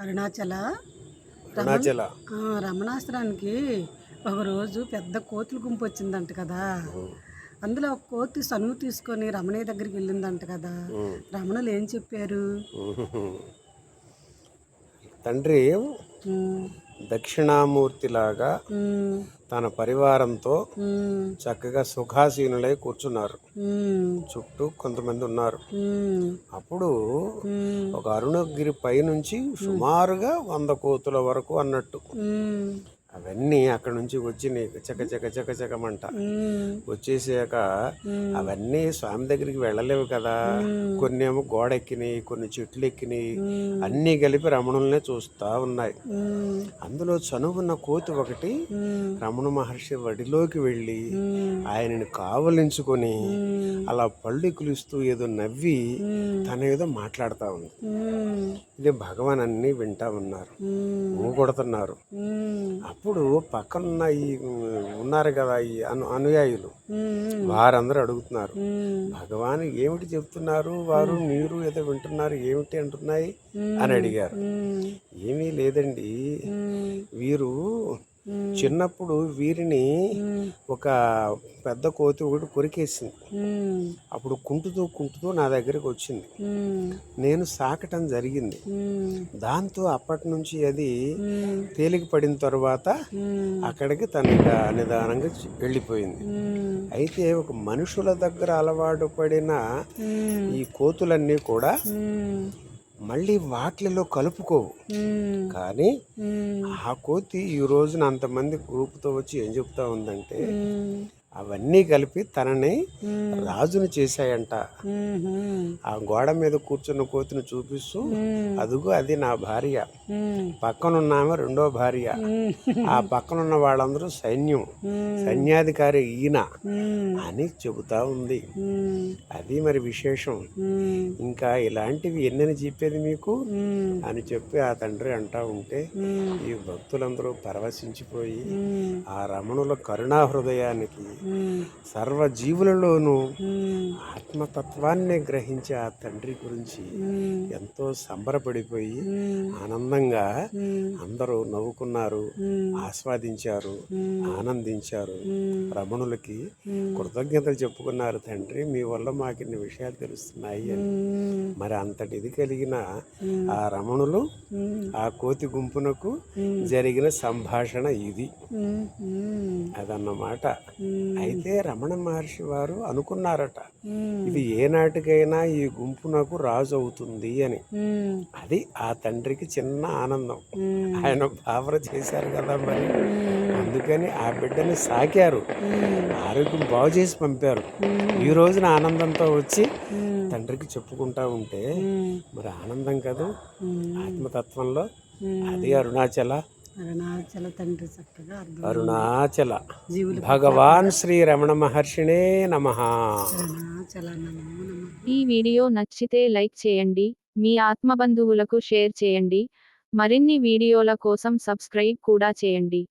అరుణాచల. అరుణాచల. ఆ, రమణాశ్రమానికి ఒకరోజు పెద్ద కోతుల గుంపు వచ్చిందంట కదా. అందులో ఒక కోతి సనువు తీసుకొని రమణయ్య దగ్గరికి వెళ్ళిందంట కదా. రమణులు ఏం చెప్పారు. తండ్రి దక్షిణామూర్తిలాగా తన పరివారంతో చక్కగా సుఖాసీనులై కూర్చున్నారు. చుట్టూ కొంతమంది ఉన్నారు. అప్పుడు ఒక అరుణగిరి పైనుంచి సుమారుగా వంద కోతుల వరకు అన్నట్టు. అవన్నీ అక్కడ నుంచి వచ్చి నీకు చక చక చక చకమంట. వచ్చేసాక అవన్నీ స్వామి దగ్గరికి వెళ్ళలేవు కదా. కొన్ని ఏమో గోడ ఎక్కినాయి కొన్ని చెట్లు ఎక్కినాయి అన్నీ కలిపి రమణుల్నే చూస్తా ఉన్నాయి. అందులో చనువున్న కోతి ఒకటి రమణ మహర్షి వడిలోకి వెళ్ళి ఆయనని కావలించుకొని అలా పళ్ళు కులుస్తూ ఏదో నవ్వి తన ఏదో మాట్లాడుతూ ఉంది. ఇది భగవాన్ అన్ని వింటా ఉన్నారు. ఊగొడుతున్నారు. అప్పుడు పక్కనున్న ఈ ఉన్నారు కదా ఈ అను అనుయాయులు. వారందరూ అడుగుతున్నారు భగవాన్ ఏమిటి చెప్తున్నారు? వారు మీరు ఏదో వింటున్నారు ఏమిటి అంటున్నాయి? అని అడిగారు. ఏమీ లేదండి. వీరు చిన్నప్పుడు వీరిని ఒక పెద్ద కోతి ఒకటి కొరికేసింది. అప్పుడు కుంటుతూ కుంటుతూ నా దగ్గరికి వచ్చింది. నేను సాకటం జరిగింది. దాంతో అప్పటి నుంచి అది తేలిక పడిన తర్వాత అక్కడికి తన నిదానంగా వెళ్ళిపోయింది. అయితే ఒక మనుషుల దగ్గర అలవాటు పడిన ఈ కోతులన్నీ కూడా మళ్ళీ వాటిలో కలుపుకోవు. కానీ ఆ కోతి ఈ రోజున అంతమంది గ్రూప్తో వచ్చి ఏం చెప్తా ఉందంటే అవన్నీ కలిపి తనని రాజును చేశాయంట. ఆ గోడ మీద కూర్చున్న కోతిని చూపిస్తూ అదుగో అది నా భార్య. పక్కనున్న ఆమె రెండో భార్య. ఆ పక్కనున్న వాళ్ళందరూ సైన్యం. సైన్యాధికారి ఈయన అని చెబుతా ఉంది. అది మరి విశేషం. ఇంకా ఇలాంటివి ఎన్నని చెప్పేది మీకు? అని చెప్పి ఆ తండ్రి అంటా ఉంటే ఈ భక్తులందరూ పరవశించిపోయి ఆ రమణుల కరుణా హృదయానికి సర్వ జీవులలోనూ ఆత్మతత్వాన్ని గ్రహించే ఆ తండ్రి గురించి ఎంతో సంబరపడిపోయి ఆనందంగా అందరూ నవ్వుకున్నారు ఆస్వాదించారు ఆనందించారు. రమణులకి కృతజ్ఞతలు చెప్పుకున్నారు తండ్రి మీ వల్ల మాకు ఇన్ని విషయాలు తెలుస్తున్నాయి అని. మరి అంతటిది కలిగిన ఆ రమణులు ఆ కోతి గుంపునకు జరిగిన సంభాషణ ఇది. అదన్నమాట. అయితే రమణ మహర్షి వారు అనుకున్నారట ఇది ఏనాటికైనా ఈ గుంపునకు రాజు అవుతుంది అని. అది ఆ తండ్రికి చిన్న ఆనందం. ఆయన భావన చేశారు కదా మరి. అందుకని ఆ బిడ్డని సాకారు. ఆరోగ్యం బాగు చేసి పంపారు. ఈ రోజున ఆనందంతో వచ్చి తండ్రికి చెప్పుకుంటా ఉంటే మరి ఆనందం కదా? ఆత్మతత్వంలో. అది అరుణాచల. అరుణాచల తండ్రి చక్కగా అర్థం అరుణాచల. జీవులు భగవాన్ శ్రీ రమణ మహర్షిణే నమ. అరుణాచల నమో నమః. ఈ వీడియో నచ్చితే లైక్ చేయండి మీ ఆత్మబంధువులకు షేర్ చేయండి మరిన్ని వీడియోల కోసం సబ్స్క్రైబ్ కూడా చేయండి.